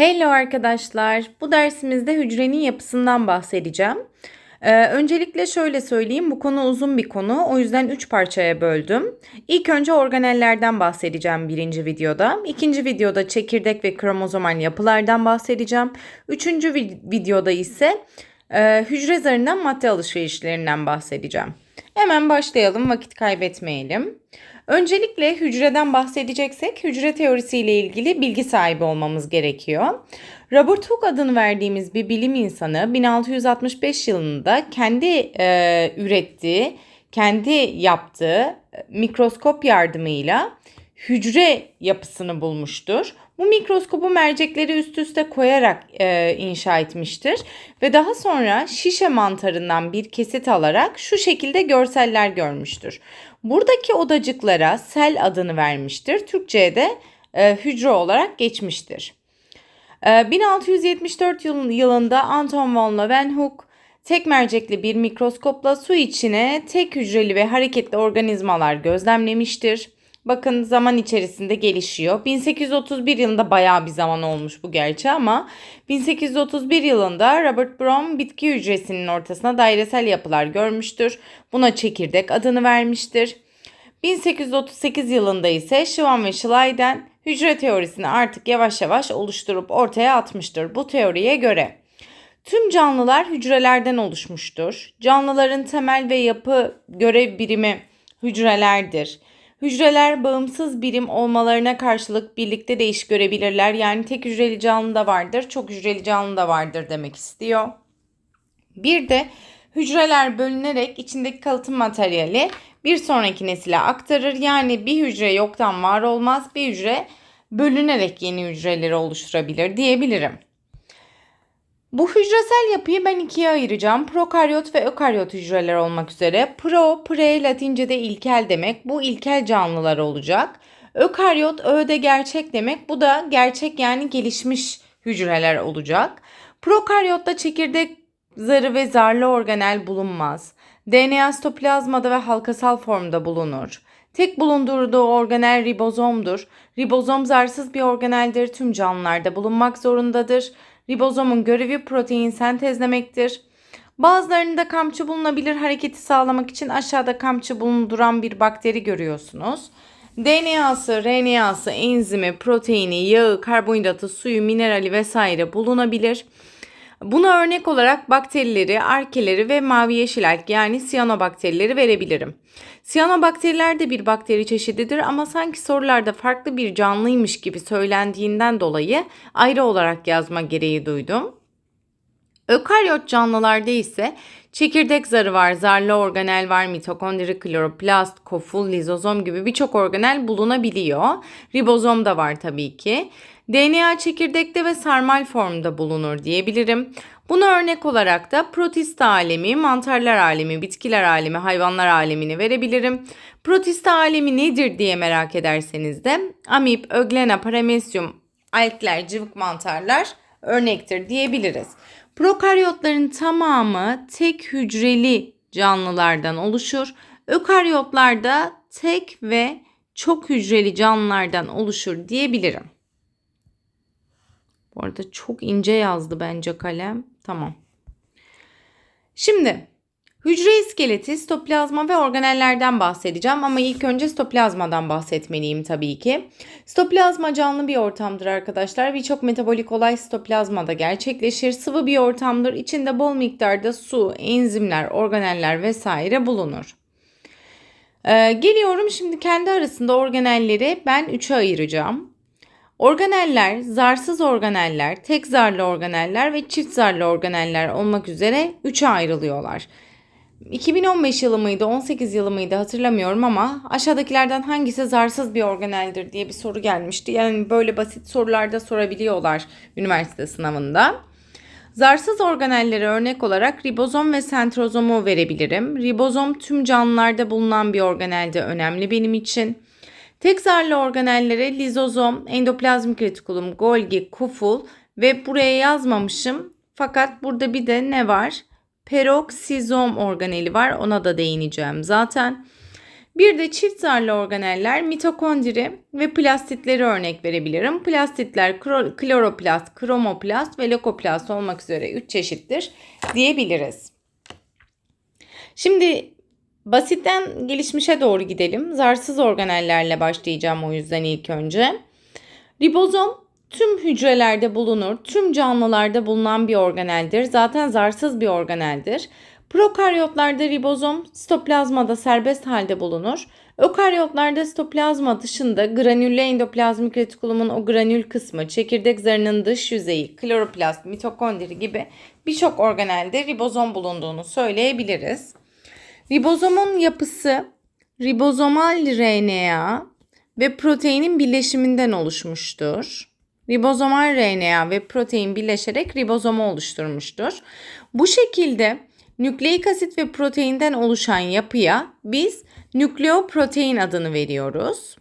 Hello arkadaşlar. Bu dersimizde hücrenin yapısından bahsedeceğim. Ee, öncelikle şöyle söyleyeyim. Bu konu uzun bir konu. O yüzden 3 parçaya böldüm. İlk önce organellerden bahsedeceğim birinci videoda. İkinci videoda çekirdek ve kromozomal yapılardan bahsedeceğim. Üçüncü vi- videoda ise e, hücre zarından madde alışverişlerinden bahsedeceğim. Hemen başlayalım vakit kaybetmeyelim. Öncelikle hücreden bahsedeceksek hücre teorisiyle ilgili bilgi sahibi olmamız gerekiyor. Robert Hooke adını verdiğimiz bir bilim insanı 1665 yılında kendi e, ürettiği, kendi yaptığı mikroskop yardımıyla hücre yapısını bulmuştur. Bu mikroskobu mercekleri üst üste koyarak e, inşa etmiştir ve daha sonra şişe mantarından bir kesit alarak şu şekilde görseller görmüştür. Buradaki odacıklara sel adını vermiştir. Türkçe'ye de e, hücre olarak geçmiştir. E, 1674 yıl- yılında Anton von Leeuwenhoek tek mercekli bir mikroskopla su içine tek hücreli ve hareketli organizmalar gözlemlemiştir. Bakın zaman içerisinde gelişiyor. 1831 yılında bayağı bir zaman olmuş bu gerçi ama 1831 yılında Robert Brown bitki hücresinin ortasına dairesel yapılar görmüştür. Buna çekirdek adını vermiştir. 1838 yılında ise Schwann ve Schleiden hücre teorisini artık yavaş yavaş oluşturup ortaya atmıştır. Bu teoriye göre tüm canlılar hücrelerden oluşmuştur. Canlıların temel ve yapı görev birimi hücrelerdir. Hücreler bağımsız birim olmalarına karşılık birlikte de iş görebilirler. Yani tek hücreli canlı da vardır, çok hücreli canlı da vardır demek istiyor. Bir de hücreler bölünerek içindeki kalıtım materyali bir sonraki nesile aktarır. Yani bir hücre yoktan var olmaz, bir hücre bölünerek yeni hücreleri oluşturabilir diyebilirim. Bu hücresel yapıyı ben ikiye ayıracağım. Prokaryot ve ökaryot hücreler olmak üzere. Pro, pre latince'de ilkel demek. Bu ilkel canlılar olacak. Ökaryot, ö'de gerçek demek. Bu da gerçek yani gelişmiş hücreler olacak. Prokaryotta çekirdek zarı ve zarlı organel bulunmaz. DNA sitoplazmada ve halkasal formda bulunur. Tek bulundurduğu organel ribozomdur. Ribozom zarsız bir organeldir. Tüm canlılarda bulunmak zorundadır. Ribozomun görevi protein sentezlemektir. Bazılarında kamçı bulunabilir hareketi sağlamak için aşağıda kamçı bulunduran bir bakteri görüyorsunuz. DNA'sı, RNA'sı, enzimi, proteini, yağı, karbonhidratı, suyu, minerali vesaire bulunabilir. Buna örnek olarak bakterileri, arkeleri ve mavi yeşil alg yani siyanobakterileri verebilirim. Siyanobakteriler de bir bakteri çeşididir ama sanki sorularda farklı bir canlıymış gibi söylendiğinden dolayı ayrı olarak yazma gereği duydum. Ökaryot canlılarda ise çekirdek zarı var, zarlı organel var, mitokondri, kloroplast, koful, lizozom gibi birçok organel bulunabiliyor. Ribozom da var tabii ki. DNA çekirdekte ve sarmal formda bulunur diyebilirim. Buna örnek olarak da protista alemi, mantarlar alemi, bitkiler alemi, hayvanlar alemini verebilirim. Protista alemi nedir diye merak ederseniz de amip, öglena, paramesyum, alkler, cıvık mantarlar örnektir diyebiliriz. Prokaryotların tamamı tek hücreli canlılardan oluşur. Ökaryotlar da tek ve çok hücreli canlılardan oluşur diyebilirim. Bu arada çok ince yazdı bence kalem. Tamam. Şimdi hücre iskeleti, sitoplazma ve organellerden bahsedeceğim ama ilk önce sitoplazmadan bahsetmeliyim tabii ki. Sitoplazma canlı bir ortamdır arkadaşlar. Birçok metabolik olay sitoplazmada gerçekleşir. Sıvı bir ortamdır. İçinde bol miktarda su, enzimler, organeller vesaire bulunur. Ee, geliyorum şimdi kendi arasında organelleri ben üçe ayıracağım. Organeller, zarsız organeller, tek zarlı organeller ve çift zarlı organeller olmak üzere üçe ayrılıyorlar. 2015 yılı mıydı, 18 yılı mıydı hatırlamıyorum ama aşağıdakilerden hangisi zarsız bir organeldir diye bir soru gelmişti. Yani böyle basit sorularda sorabiliyorlar üniversite sınavında. Zarsız organelleri örnek olarak ribozom ve sentrozomu verebilirim. Ribozom tüm canlılarda bulunan bir organelde önemli benim için. Tek zarlı organellere lizozom, endoplazmik retikulum, Golgi, kuful ve buraya yazmamışım. Fakat burada bir de ne var? Peroksizom organeli var. Ona da değineceğim zaten. Bir de çift zarlı organeller mitokondri ve plastitleri örnek verebilirim. Plastitler kloroplast, kromoplast ve lökoplast olmak üzere 3 çeşittir diyebiliriz. Şimdi basitten gelişmişe doğru gidelim. Zarsız organellerle başlayacağım o yüzden ilk önce. Ribozom tüm hücrelerde bulunur, tüm canlılarda bulunan bir organeldir. Zaten zarsız bir organeldir. Prokaryotlarda ribozom sitoplazmada serbest halde bulunur. Ökaryotlarda sitoplazma dışında granülle endoplazmik retikulumun o granül kısmı, çekirdek zarının dış yüzeyi, kloroplast, mitokondri gibi birçok organelde ribozom bulunduğunu söyleyebiliriz. Ribozomun yapısı ribozomal RNA ve proteinin birleşiminden oluşmuştur. Ribozomal RNA ve protein birleşerek ribozomu oluşturmuştur. Bu şekilde nükleik asit ve proteinden oluşan yapıya biz nükleoprotein adını veriyoruz.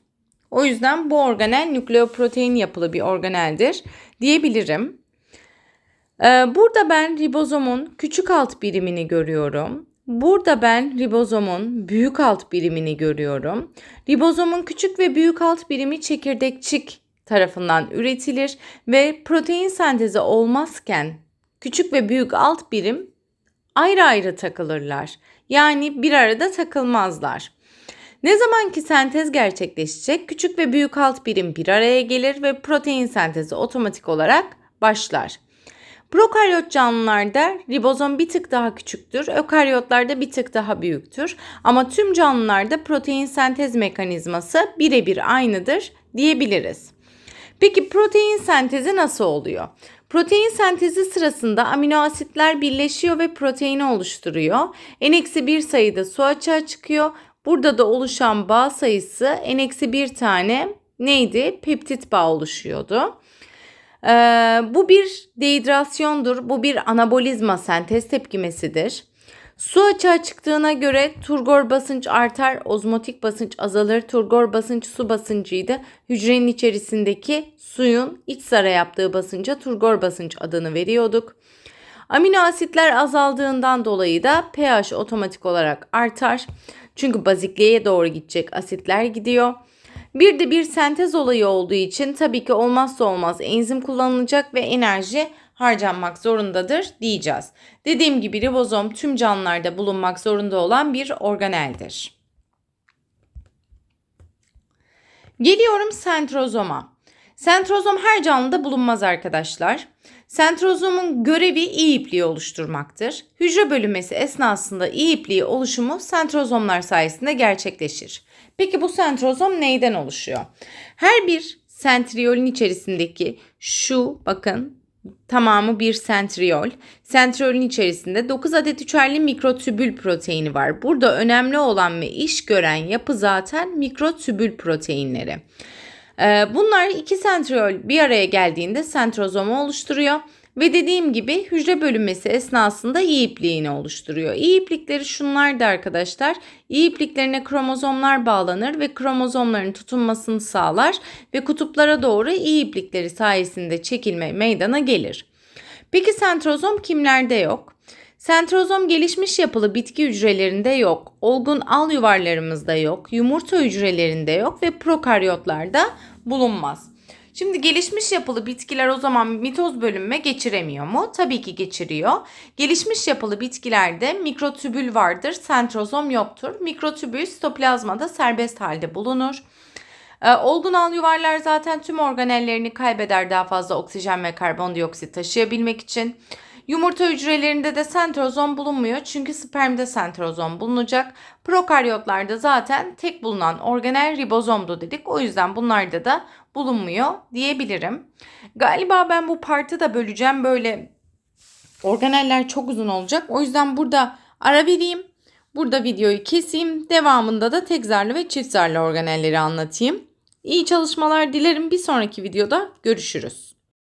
O yüzden bu organel nükleoprotein yapılı bir organeldir diyebilirim. Ee, Burada ben ribozomun küçük alt birimini görüyorum. Burada ben ribozomun büyük alt birimini görüyorum. Ribozomun küçük ve büyük alt birimi çekirdekçik tarafından üretilir ve protein sentezi olmazken küçük ve büyük alt birim ayrı ayrı takılırlar. Yani bir arada takılmazlar. Ne zaman ki sentez gerçekleşecek küçük ve büyük alt birim bir araya gelir ve protein sentezi otomatik olarak başlar. Prokaryot canlılarda ribozom bir tık daha küçüktür, ökaryotlarda bir tık daha büyüktür. Ama tüm canlılarda protein sentez mekanizması birebir aynıdır diyebiliriz. Peki protein sentezi nasıl oluyor? Protein sentezi sırasında amino asitler birleşiyor ve proteini oluşturuyor. N-1 sayıda su açığa çıkıyor. Burada da oluşan bağ sayısı N-1 tane neydi? Peptit bağ oluşuyordu. Ee, bu bir dehidrasyondur. Bu bir anabolizma sentez tepkimesidir. Su açığa çıktığına göre turgor basınç artar, ozmotik basınç azalır. Turgor basınç su basıncıydı. Hücrenin içerisindeki suyun iç zara yaptığı basınca turgor basınç adını veriyorduk. Amino asitler azaldığından dolayı da pH otomatik olarak artar. Çünkü bazikliğe doğru gidecek asitler gidiyor. Bir de bir sentez olayı olduğu için tabii ki olmazsa olmaz enzim kullanılacak ve enerji harcanmak zorundadır diyeceğiz. Dediğim gibi ribozom tüm canlılarda bulunmak zorunda olan bir organeldir. Geliyorum sentrozoma. Sentrozom her canlıda bulunmaz arkadaşlar. Sentrozomun görevi iyi ipliği oluşturmaktır. Hücre bölünmesi esnasında iyi ipliği oluşumu sentrozomlar sayesinde gerçekleşir. Peki bu sentrozom neyden oluşuyor? Her bir sentriyolün içerisindeki şu bakın tamamı bir sentriyol. Sentriyolün içerisinde 9 adet üçerli mikrotübül proteini var. Burada önemli olan ve iş gören yapı zaten mikrotübül proteinleri. Ee, bunlar iki sentriyol bir araya geldiğinde sentrozomu oluşturuyor. Ve dediğim gibi hücre bölünmesi esnasında iyi ipliğini oluşturuyor. İyi iplikleri şunlardı arkadaşlar. İyi ipliklerine kromozomlar bağlanır ve kromozomların tutunmasını sağlar ve kutuplara doğru iyi iplikleri sayesinde çekilme meydana gelir. Peki sentrozom kimlerde yok? Sentrozom gelişmiş yapılı bitki hücrelerinde yok, olgun al yuvarlarımızda yok, yumurta hücrelerinde yok ve prokaryotlarda bulunmaz. Şimdi gelişmiş yapılı bitkiler o zaman mitoz bölünme geçiremiyor mu? Tabii ki geçiriyor. Gelişmiş yapılı bitkilerde mikrotübül vardır, sentrozom yoktur. Mikrotübül sitoplazmada serbest halde bulunur. Al yuvarlar zaten tüm organellerini kaybeder daha fazla oksijen ve karbondioksit taşıyabilmek için. Yumurta hücrelerinde de sentrozom bulunmuyor çünkü spermde sentrozom bulunacak. Prokaryotlarda zaten tek bulunan organel ribozomdu dedik. O yüzden bunlarda da bulunmuyor diyebilirim. Galiba ben bu partı da böleceğim. Böyle organeller çok uzun olacak. O yüzden burada ara vereyim. Burada videoyu keseyim. Devamında da tek zarlı ve çift zarlı organelleri anlatayım. İyi çalışmalar dilerim. Bir sonraki videoda görüşürüz.